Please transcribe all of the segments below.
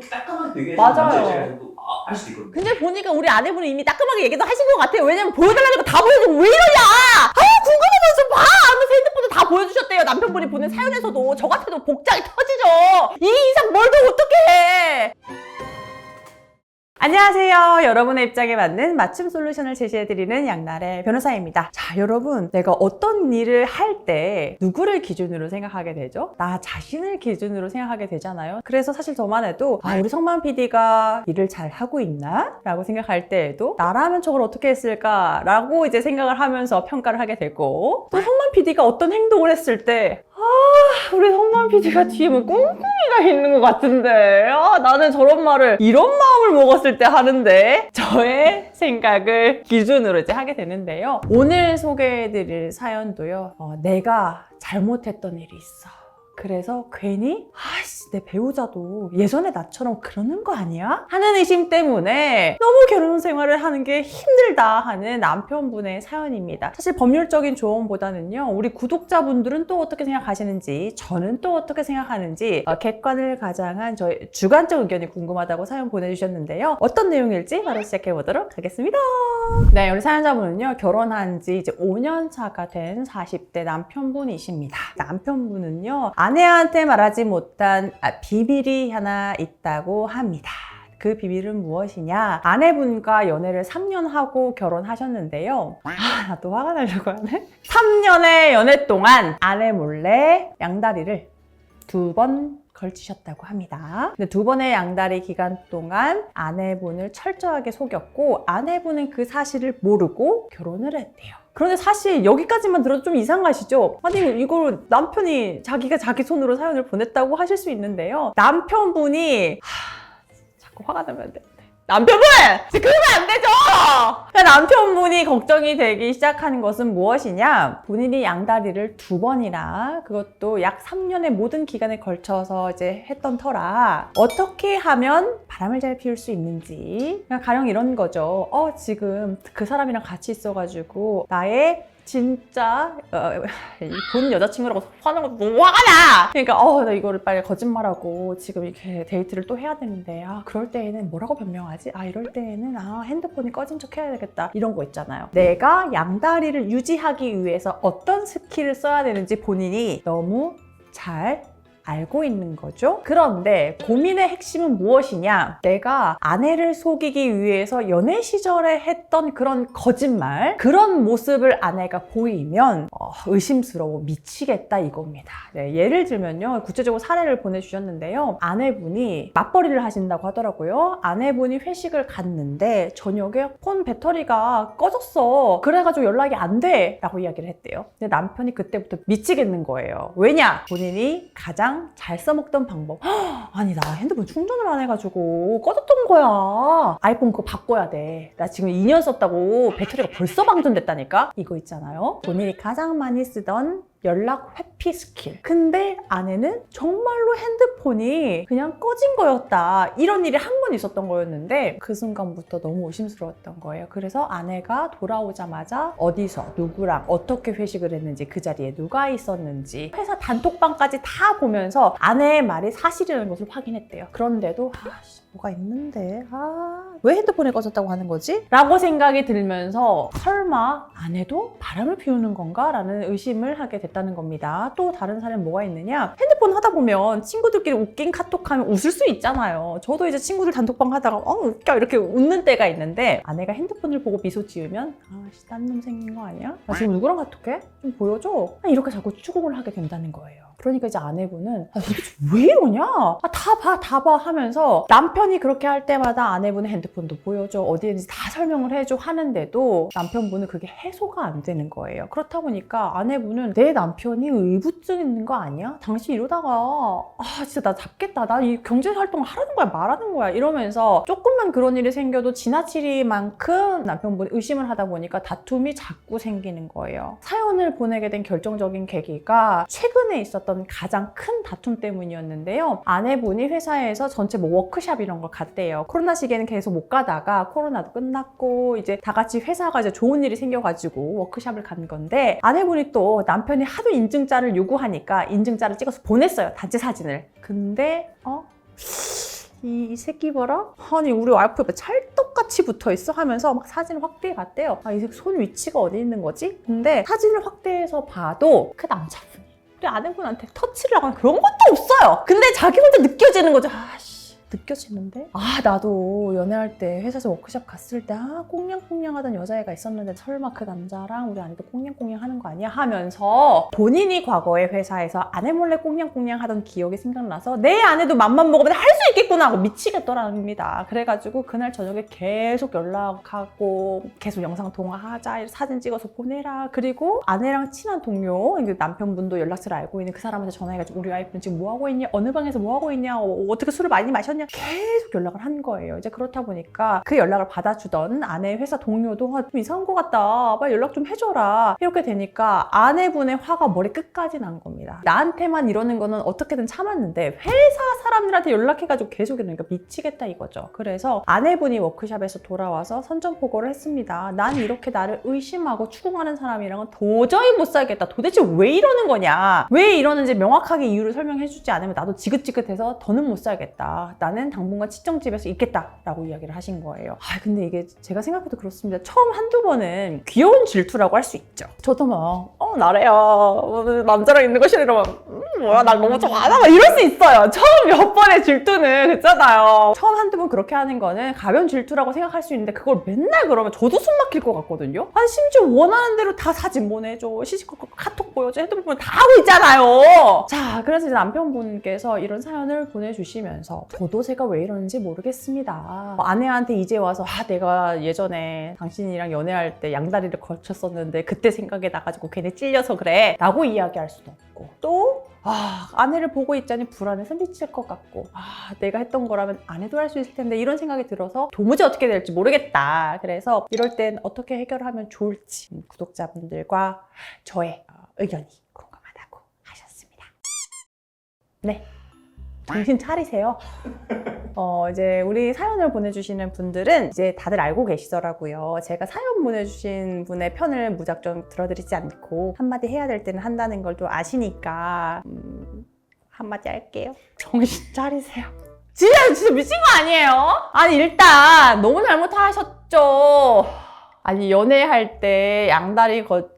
이렇게 깔끔하게 되게 맞아요. 할 수도 있거든요. 근데 보니까 우리 아내분은 이미 따끔하게 얘기도 하신 것 같아요. 왜냐면 보여달라니까 다 보여주고 왜 이러냐! 아 궁금하면서 봐! 하면서 핸드폰을 다 보여주셨대요. 남편분이 보낸 사연에서도 저 같아도 복장이 터지죠. 이 이상 뭘 더 어떻게 해! 안녕하세요. 여러분의 입장에 맞는 맞춤 솔루션을 제시해드리는 양날의 변호사입니다. 자, 여러분, 내가 어떤 일을 할 때 누구를 기준으로 생각하게 되죠? 나 자신을 기준으로 생각하게 되잖아요. 그래서 사실 저만 해도 아, 우리 성만 PD가 일을 잘 하고 있나? 라고 생각할 때에도 나라면 저걸 어떻게 했을까? 라고 이제 생각을 하면서 평가를 하게 되고 또 성만 PD가 어떤 행동을 했을 때 아, 우리 성만 PD가 뒤에 뭐 꿍꿍이가 있는 것 같은데. 아, 나는 저런 말을 이런 마 음을 먹었을 때 하는데. 저의 생각을 기준으로 이제 하게 되는데요. 오늘 소개해드릴 사연도요. 어, 내가 잘못했던 일이 있어. 그래서 괜히 아씨 내 배우자도 예전에 나처럼 그러는 거 아니야? 하는 의심 때문에 너무 결혼 생활을 하는 게 힘들다 하는 남편분의 사연입니다. 사실 법률적인 조언보다는요 우리 구독자분들은 또 어떻게 생각하시는지 저는 또 어떻게 생각하는지 어, 객관을 가장한 저의 주관적 의견이 궁금하다고 사연 보내주셨는데요. 어떤 내용일지 바로 시작해 보도록 하겠습니다. 네, 우리 사연자분은요, 결혼한 지 이제 5년 차가 된 40대 남편분이십니다. 남편분은요, 아 내한테 말하지 못한 아, 비밀이 하나 있다고 합니다. 그 비밀은 무엇이냐? 아내분과 연애를 3년 하고 결혼하셨는데요. 아, 나 또 화가 나려고 하네. 3년의 연애 동안 아내 몰래 양다리를 두번 걸치셨다고 합니다. 근데 두 번의 양다리 기간 동안 아내분을 철저하게 속였고 아내분은 그 사실을 모르고 결혼을 했대요. 그런데 사실 여기까지만 들어도 좀 이상하시죠? 아니 이걸 남편이 자기가 자기 손으로 사연을 보냈다고 하실 수 있는데요. 남편분이 하, 자꾸 화가 나면 안 돼. 남편분! 지금 그러면 안 되죠! 그러니까 남편분이 걱정이 되기 시작하는 것은 무엇이냐? 본인이 양다리를 두 번이나 그것도 약 3년의 모든 기간에 걸쳐서 이제 했던 터라 어떻게 하면 바람을 잘 피울 수 있는지 가령 이런 거죠. 어, 지금 그 사람이랑 같이 있어가지고 나의 진짜 어, 이본 여자친구라고 화는 것도 너무 화가 나. 그러니까 어 나 이거를 빨리 거짓말하고 지금 이렇게 데이트를 또 해야 되는데 아 그럴 때에는 뭐라고 변명하지? 아 이럴 때에는 아 핸드폰이 꺼진 척 해야 되겠다 이런 거 있잖아요. 내가 양다리를 유지하기 위해서 어떤 스킬을 써야 되는지 본인이 너무 잘 알고 있는 거죠. 그런데 고민의 핵심은 무엇이냐? 내가 아내를 속이기 위해서 연애 시절에 했던 그런 거짓말, 그런 모습을 아내가 보이면 어, 의심스러워 미치겠다 이겁니다. 네, 예를 들면요, 구체적으로 사례를 보내주셨는데요. 아내분이 맞벌이를 하신다고 하더라고요. 아내분이 회식을 갔는데 저녁에 폰 배터리가 꺼졌어. 그래가지고 연락이 안 돼. 라고 이야기를 했대요. 근데 남편이 그때부터 미치겠는 거예요. 왜냐? 본인이 가장 잘 써먹던 방법. 헉, 아니, 나 핸드폰 충전을 안 해가지고 꺼졌던 거야. 아이폰 그거 바꿔야 돼. 나 지금 2년 썼다고 배터리가 벌써 방전됐다니까? 이거 있잖아요. 본인이 가장 많이 쓰던 연락 회피 스킬. 근데 아내는 정말로 핸드폰이 그냥 꺼진 거였다. 이런 일이 한 번 있었던 거였는데 그 순간부터 너무 의심스러웠던 거예요. 그래서 아내가 돌아오자마자 어디서 누구랑 어떻게 회식을 했는지 그 자리에 누가 있었는지 회사 단톡방까지 다 보면서 아내의 말이 사실이라는 것을 확인했대요. 그런데도 아씨 뭐가 있는데 아 왜 핸드폰이 꺼졌다고 하는 거지? 라고 생각이 들면서 설마 아내도 바람을 피우는 건가? 라는 의심을 하게 됐다는 겁니다. 또 다른 사례는 뭐가 있느냐? 핸드폰 하다 보면 친구들끼리 웃긴 카톡하면 웃을 수 있잖아요. 저도 이제 친구들 단톡방 하다가 어 웃겨 이렇게 웃는 때가 있는데 아내가 핸드폰을 보고 미소 지으면 아씨 딴 놈 생긴 거 아니야? 나 지금 누구랑 카톡해? 좀 보여줘? 아, 이렇게 자꾸 추궁을 하게 된다는 거예요. 그러니까 이제 아내분은 아, 도대체 왜 이러냐? 아, 다 봐, 다 봐 하면서 남편이 그렇게 할 때마다 아내분의 핸드폰도 보여줘, 어디에 있는지 다 설명을 해줘 하는데도 남편분은 그게 해소가 안 되는 거예요. 그렇다 보니까 아내분은 내 남편이 의부증 있는 거 아니야? 당신 이러다가 아 진짜 나 잡겠다. 나 이 경제 활동을 하라는 거야, 말하는 거야 이러면서 조금만 그런 일이 생겨도 지나치리만큼 남편분이 의심을 하다 보니까 다툼이 자꾸 생기는 거예요. 사연을 보내게 된 결정적인 계기가 최근에 있었던 가장 큰 다툼 때문이었는데요. 아내분이 회사에서 전체 뭐 워크샵 이런 걸 갔대요. 코로나 시기에는 계속 못 가다가 코로나도 끝났고 이제 다 같이 회사가 이제 좋은 일이 생겨가지고 워크샵을 간 건데 아내분이 또 남편이 하도 인증자를 요구하니까 인증자를 찍어서 보냈어요. 단체 사진을. 근데 어? 이, 이 새끼 봐라? 아니 우리 와이프 옆에 찰떡같이 붙어있어 하면서 막 사진을 확대해 봤대요 아이손 위치가 어디 있는 거지? 근데 사진을 확대해서 봐도 그 남자분이 우리 아내분한테 터치를 하거나 그런 것도 없어요. 근데 자기 혼자 느껴지는 거죠. 아씨 느껴지는데? 아 나도 연애할 때 회사에서 워크숍 갔을 때 아 꽁냥꽁냥 하던 여자애가 있었는데 설마 그 남자랑 우리 아내도 꽁냥꽁냥 하는 거 아니야? 하면서 본인이 과거에 회사에서 아내 몰래 꽁냥꽁냥 하던 기억이 생각나서 내 아내도 맘만 먹으면 할 수 있겠구나 하고 미치겠더랍니다. 그래가지고 그날 저녁에 계속 연락하고 계속 영상 통화하자 사진 찍어서 보내라 그리고 아내랑 친한 동료 남편분도 연락처를 알고 있는 그 사람한테 전화해가지고 우리 와이프는 지금 뭐 하고 있냐 어느 방에서 뭐 하고 있냐 어, 어떻게 술을 많이 마셨냐 계속 연락을 한 거예요. 이제 그렇다 보니까 그 연락을 받아주던 아내 회사 동료도 아, 좀 이상한 것 같다. 빨리 연락 좀 해줘라. 이렇게 되니까 아내분의 화가 머리 끝까지 난 겁니다. 나한테만 이러는 거는 어떻게든 참았는데 회사 사람들한테 연락해가지고 계속 이러니까 미치겠다 이거죠. 그래서 아내분이 워크샵에서 돌아와서 선전포고를 했습니다. 난 이렇게 나를 의심하고 추궁하는 사람이랑은 도저히 못 살겠다. 도대체 왜 이러는 거냐? 왜 이러는지 명확하게 이유를 설명해주지 않으면 나도 지긋지긋해서 더는 못 살겠다. 나는 당분간 치정집에서 있겠다라고 이야기를 하신 거예요. 아 근데 이게 제가 생각해도 그렇습니다. 처음 한두 번은 귀여운 질투라고 할 수 있죠. 저도 막 어 나래야 어, 남자랑 있는 거 이러면 음, 뭐야 날 너무 좋아하나 막 이럴 수 있어요. 처음 몇 번의 질투는 그렇잖아요. 처음 한두 번 그렇게 하는 거는 가벼운 질투라고 생각할 수 있는데 그걸 맨날 그러면 저도 숨 막힐 것 같거든요. 아니 심지어 원하는 대로 다 사진 보내줘, 시시콜콜 카톡 보여줘, 핸드폰 다 하고 있잖아요. 자, 그래서 이제 남편분께서 이런 사연을 보내주시면서 저도 제가 왜 이러는지 모르겠습니다. 뭐 아내한테 이제 와서 아 내가 예전에 당신이랑 연애할 때 양다리를 걸쳤었는데 그때 생각이 나가지고 괜히 찔려서 그래 라고 이야기할 수도 없고 또 아, 아내를 보고 있자니 불안해서 미칠 것 같고, 아, 내가 했던 거라면 아내도 할 수 있을 텐데 이런 생각이 들어서 도무지 어떻게 될지 모르겠다. 그래서 이럴 땐 어떻게 해결하면 좋을지 음, 구독자분들과 저의 어, 의견이 궁금하다고 하셨습니다. 네. 정신 차리세요. 어, 이제 우리 사연을 보내주시는 분들은 이제 다들 알고 계시더라고요. 제가 사연 보내주신 분의 편을 무작정 들어드리지 않고 한마디 해야 될 때는 한다는 걸 또 아시니까 음, 한마디 할게요. 정신 차리세요. 진짜 진짜 미친 거 아니에요? 아니 일단 너무 잘못하셨죠. 아니 연애할 때 양다리 거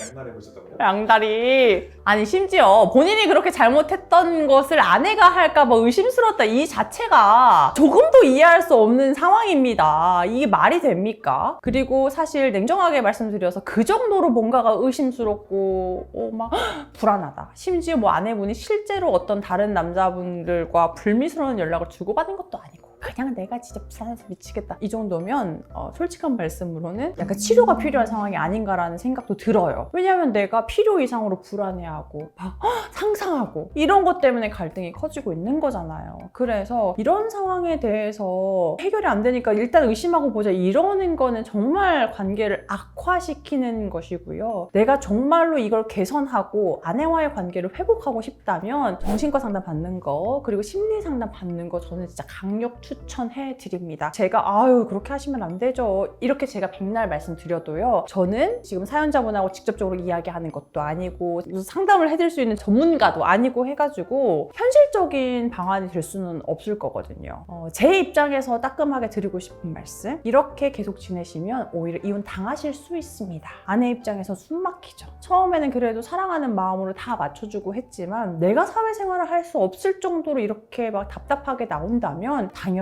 양날에 보셨다고요? 양다리. 아니 심지어 본인이 그렇게 잘못했던 것을 아내가 할까 봐 의심스럽다. 이 자체가 조금도 이해할 수 없는 상황입니다. 이게 말이 됩니까? 그리고 사실 냉정하게 말씀드려서 그 정도로 뭔가가 의심스럽고 어, 막 불안하다. 심지어 뭐 아내분이 실제로 어떤 다른 남자분들과 불미스러운 연락을 주고받은 것도 아니고 그냥 내가 진짜 불안해서 미치겠다. 이 정도면 어, 솔직한 말씀으로는 약간 치료가 필요한 상황이 아닌가라는 생각도 들어요. 왜냐하면 내가 필요 이상으로 불안해하고 막 헉, 상상하고 이런 것 때문에 갈등이 커지고 있는 거잖아요. 그래서 이런 상황에 대해서 해결이 안 되니까 일단 의심하고 보자. 이러는 거는 정말 관계를 악화시키는 것이고요. 내가 정말로 이걸 개선하고 아내와의 관계를 회복하고 싶다면 정신과 상담 받는 거 그리고 심리 상담 받는 거 저는 진짜 강력 추 천해 드립니다. 제가 아유 그렇게 하시면 안 되죠. 이렇게 제가 백날 말씀드려도요. 저는 지금 사연자분하고 직접적으로 이야기하는 것도 아니고 상담을 해드릴 수 있는 전문가도 아니고 해가지고 현실적인 방안이 될 수는 없을 거거든요. 어, 제 입장에서 따끔하게 드리고 싶은 말씀 이렇게 계속 지내시면 오히려 이혼 당하실 수 있습니다. 아내 입장에서 숨 막히죠. 처음에는 그래도 사랑하는 마음으로 다 맞춰주고 했지만 내가 사회생활을 할 수 없을 정도로 이렇게 막 답답하게 나온다면 당연히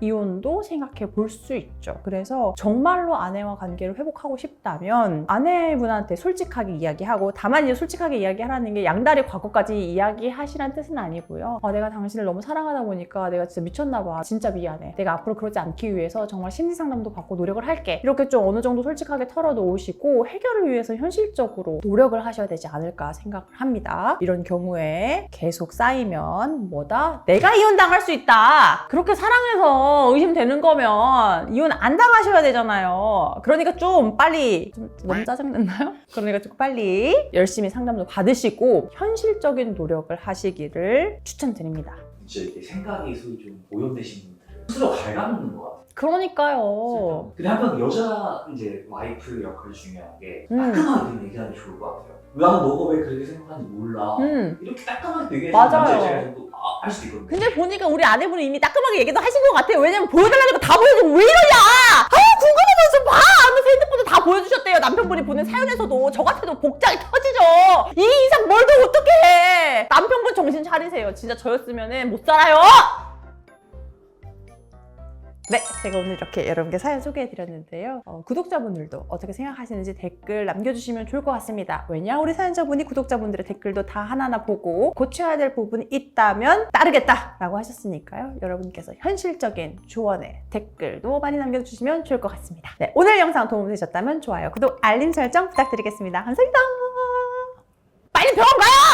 이혼도 생각해 볼 수 있죠. 그래서 정말로 아내와 관계를 회복하고 싶다면 아내분한테 솔직하게 이야기하고 다만 이제 솔직하게 이야기하라는 게 양다리 과거까지 이야기하시라는 뜻은 아니고요. 어, 내가 당신을 너무 사랑하다 보니까 내가 진짜 미쳤나 봐. 진짜 미안해. 내가 앞으로 그러지 않기 위해서 정말 심리 상담도 받고 노력을 할게. 이렇게 좀 어느 정도 솔직하게 털어놓으시고 해결을 위해서 현실적으로 노력을 하셔야 되지 않을까 생각을 합니다. 이런 경우에 계속 쌓이면 뭐다? 내가 이혼 당할 수 있다. 그렇게 사랑해서 의심되는 거면 이혼 안 당하셔야 되잖아요. 그러니까 좀 빨리 좀 너무 짜증났나요? 그러니까 좀 빨리 열심히 상담도 받으시고 현실적인 노력을 하시기를 추천드립니다. 진짜 이렇게 생각이 소위 좀 오염되신 분들은 스스로 갉아먹는 것 같아. 그러니까요. 근데 한편 여자 이제 와이프 역할이 중요한 게 음. 따끔하게 그냥 얘기하는 게 좋을 것 같아요. 나는 너가 왜 그렇게 생각하는지 몰라. 음. 이렇게 따끔하게 얘기해 맞아요. 주는 남자 입장에서도 아, 알 수도 있거든요. 근데 보니까 우리 아내분은 이미 따끔하게 얘기도 하신 것 같아요. 왜냐면 보여달라니까 다 보여주고 왜 이러냐! 아유, 궁금하면 좀 봐! 하면서 핸드폰을 다 보여주셨대요. 남편분이 보낸 사연에서도. 저 같아도 복장이 터지죠. 이 이상 뭘 더 어떡해! 남편분 정신 차리세요. 진짜 저였으면 못 살아요! 네, 제가 오늘 이렇게 여러분께 사연 소개해드렸는데요. 어, 구독자분들도 어떻게 생각하시는지 댓글 남겨주시면 좋을 것 같습니다. 왜냐? 우리 사연자분이 구독자분들의 댓글도 다 하나하나 보고 고쳐야 될 부분이 있다면 따르겠다 라고 하셨으니까요. 여러분께서 현실적인 조언에 댓글도 많이 남겨주시면 좋을 것 같습니다. 네, 오늘 영상 도움 되셨다면 좋아요, 구독, 알림 설정 부탁드리겠습니다. 감사합니다. 빨리 병원 가요!